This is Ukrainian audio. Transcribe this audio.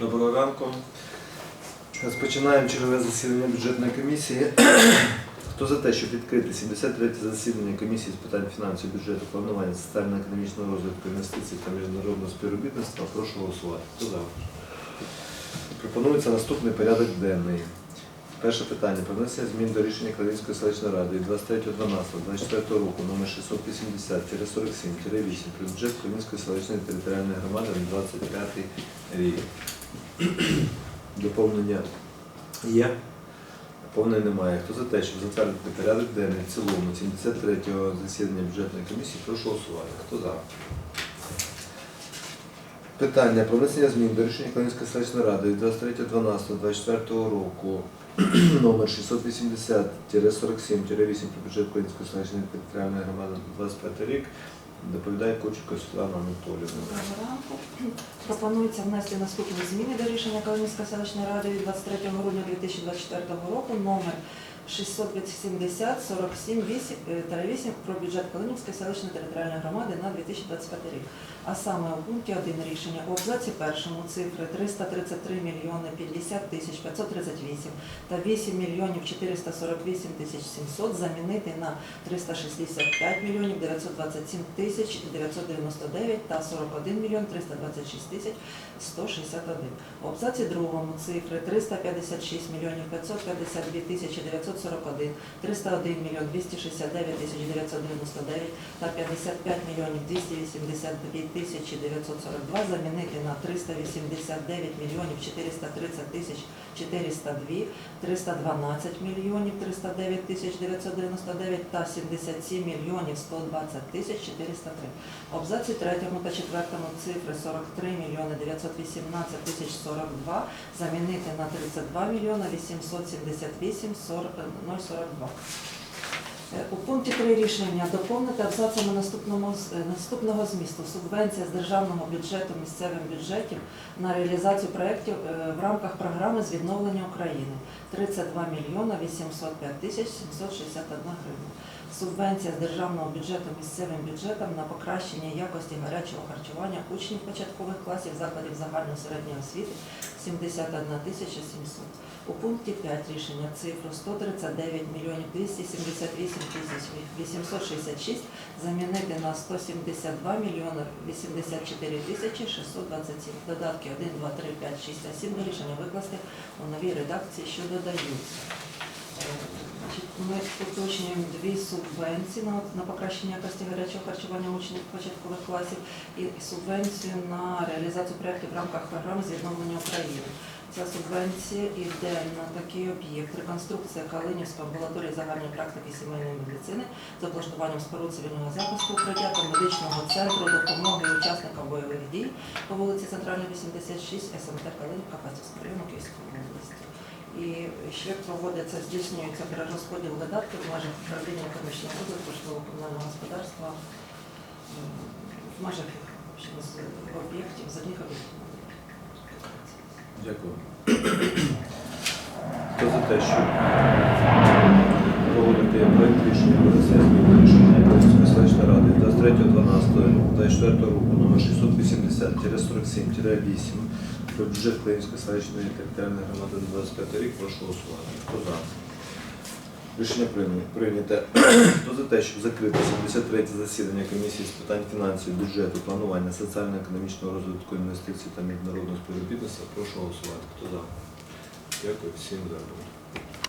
Доброго ранку. Розпочинаємо чергове засідання бюджетної комісії. Хто за те, щоб відкрити 73 засідання комісії з питань фінансів, бюджету, планування, соціально-економічного розвитку, інвестицій та міжнародного співробітництва, прошу голосувати. Хто за? Пропонується наступний порядок денний. Перше питання про внесення змін до рішення Калинської селищної ради від 23.12.24 року номер 650-47-8 про бюджет Калинської селищної територіальної громади на 25 рік. Доповнення є? Доповнення немає. Хто за те, щоб затвердити порядок денний в цілому 73-го засідання бюджетної комісії, прошу голосувати. Хто за? Питання про внесення змін до рішення Калинської селищної ради від 23.12.24 року номер 680-47-8 про бюджет Калинської селищної територіальної громади на 25 рік доповідає Кочука Світлана Анатолійовна. Пропонується внести наступні зміни до рішення Калинівської селищної ради від 23 грудня 2024 року номер 680 47 8 про бюджет Калинівської селищної територіальної громади на 2025 рік. А саме у пункті 1 рішення у абзаці першому цифри 333 мільйони 50 тисяч 538 та 8 мільйонів 448 тисяч 700 замінити на 365 мільйонів 927 тисяч 999 та 41 мільйон 326 тисяч 161. У абзаці другому цифри 356 мільйонів 552 тисячі 941, 301 мільйон 269 тисяч 999 та 55 мільйонів 282 тисячі 942 замінити на 389 мільйонів 430 тисяч 402, 312 мільйонів 309 тисяч 999 та 77 мільйонів 120 тисяч 403. В абзаці третьому та четвертому цифри 43 мільйони 918 тисяч 42 замінити на 32 мільйона 878 Nós só vamos. У пункті 3 рішення доповнити абзацами наступного, е, наступного змісту. Субвенція з державного бюджету місцевим бюджетів на реалізацію проєктів е, в рамках програми з відновлення України 32 мільйона 805 тисяч 761 гривня. Субвенція з державного бюджету місцевим бюджетам на покращення якості гарячого харчування учнів початкових класів закладів загальної середньої освіти 71 тисяча 700. У пункті 5 рішення цифру 139 мільйонів 278 тисяч 866 замінити на 172 мільйони 84 тисячі 627. Додатки 1, 2, 3, 5, 6 та 7 до рішення викласти у новій редакції, що додаються. Е, Ми уточнюємо дві субвенції на, на покращення якості гарячого харчування учнів початкових класів і субвенцію на реалізацію проєктів в рамках програми з України. Ця субвенція йде на такий об'єкт реконструкція Калинівської амбулаторії загальної практики сімейної медицини з облаштуванням споруд цивільного захисту укриття та медичного центру допомоги учасникам бойових дій по вулиці Центральна, 86, СМТ Калинівка, Фастівського району Київської області. І ще проводиться, здійснюється перерозподіл видатків в межах управління економічного розвитку житлово-комунального господарства в межах об'єктів, з одних об'єктів. Дякую. Хто за те, щоб проводити проєкт рішення про внесення змін до рішення Київської селищної ради 23.12.24 року номер 650-47-8 про бюджет Київської селищної територіальної громади 25 рік, прошу голосувати. Хто за? Рішення прийнято. Хто за те, щоб закрити 73 засідання комісії з питань фінансів, бюджету, планування, соціально-економічного розвитку інвестицій та міжнародного співробітництва, прошу голосувати. Хто за? Дякую всім за роботу.